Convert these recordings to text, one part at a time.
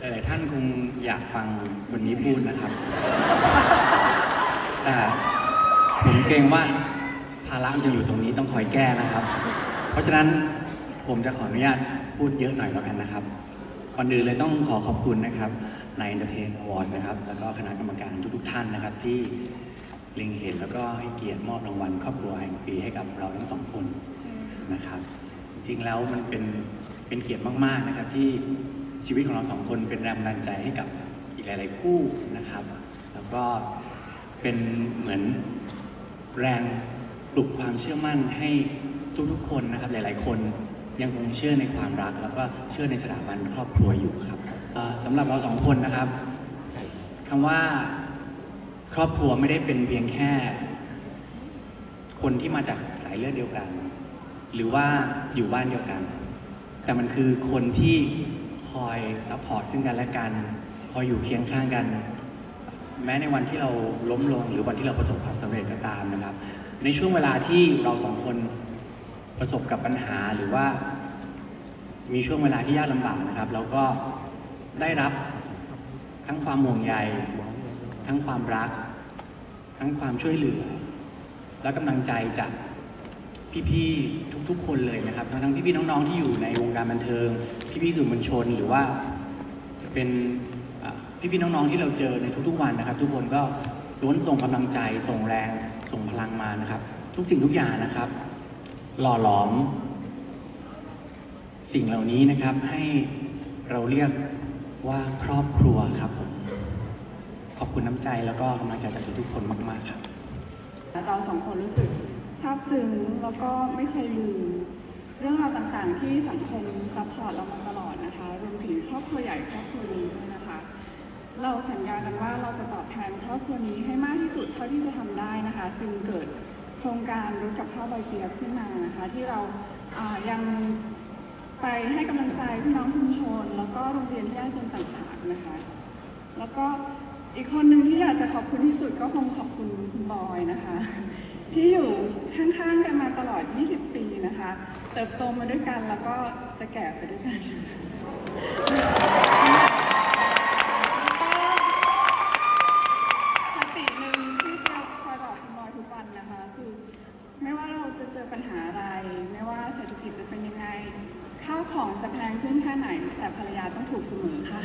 หลายๆท่านคงอยากฟังคนนี้พูดนะครับแต่ผมเกรงว่าภาระจะอยู่ตรงนี้ต้องคอยแก้นะครับ เพราะฉะนั้นผมจะขออนุญาตพูดเยอะหน่อยแล้วกันนะครับก่อนอื่นเลยต้องขอขอบคุณนะครับใน Entertain Awards นะครับ แล้วก็คณะกรรมการทุกๆท่านนะครับ ที่เล็งเห็นแล้วก็ให้เกียรติมอบรางวัลครอบครัวแห่งปีให้กับเราทั้งสองคนนะครับ จริงแล้วมันเป็น เป็นเกียรติมากๆนะครับ ที่ชีวิตของเราสองคนเป็นแรงบันดาลใจให้กับอีกหลาย ๆ คู่นะครับ แล้วก็เป็นเหมือนแรงปลุกความเชื่อมั่นให้ทุกๆคนนะครับหลาย ๆ คนยังคงเชื่อในความรัก แล้วก็เชื่อในสถาบันครอบครัวอยู่ครับสำหรับเราสองคนนะครับคำว่าครอบครัวไม่ได้เป็นเพียงแค่ คนที่มาจากสายเลือดเดียวกัน หรือว่าอยู่บ้านเดียวกัน แต่มันคือคนที่คอยซัพพอร์ตซึ่งกันและกัน คอยอยู่เคียงข้างกัน แม้ในวันที่เราล้มลง หรือวันที่เราประสบความสำเร็จก็ตามนะครับ ในช่วงเวลาที่เราสองคนประสบกับปัญหาหรือว่า มีช่วงเวลาที่ยากลำบากนะครับเราก็ได้รับทั้งความห่วงใยทั้งความรัก ทั้งความช่วยเหลือ และกำลังใจจาก พี่ๆทุกๆ คนเลยนะครับ ทั้งทั้งพี่ๆน้องๆที่อยู่ในวงการบันเทิง พี่ๆสื่อมวลชนหรือว่าเป็นพี่ๆน้องๆที่เราเจอในทุกๆวันนะครับ ทุกคนก็ล้วนส่งกำลังใจส่งแรง ส่งพลังมานะครับ ทุกสิ่งทุกอย่างนะครับ หล่อหลอม สิ่งเหล่านี้นะครับให้เราเรียกว่าครอบครัวครับผมขอบคุณน้ำใจแล้วก็กำลังใจจากทุกๆคนมาก ๆ ครับ เราสองคนรู้สึก ซาบซึ้งแล้วก็ไม่เคยลืมเรื่องราวต่างๆ ที่สังคมซัพพอร์ตเรามาตลอดนะคะ รวมถึงครอบครัวใหญ่ครอบครัวนี้ด้วยนะคะ เราสัญญากันว่าเราจะตอบแทนครอบครัวนี้ให้มากที่สุดเท่าที่จะทำได้นะคะ จึงเกิดโครงการรู้กับข้าวใบเจี๊ยบขึ้นมานะคะ ที่เราายังไปให้กำลังใจพี่น้องชุมชน แล้วก็โรงเรียนที่ยากจนต่างๆนะคะ แล้วก็อีกคนหนึ่งที่อยากจะขอบคุณที่สุดก็คงขอบคุณคุณบอยนะคะ ที่อยู่ข้างๆกันมาตลอด 20 ปีนะคะ เติบโตมาด้วยกันแล้วก็จะแก่ไปด้วยกันคติหนึ่งที่จะคอยบอกคุณบอยทุกวันนะคะ คือ ไม่ว่าเราจะเจอปัญหาอะไร ไม่ว่าเศรษฐกิจจะเป็นยังไง ข้าวของจะแพงขึ้นแค่ไหน แต่ภรรยาต้องถูกเสมอค่ะ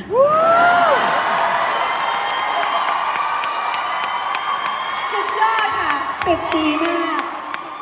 สุด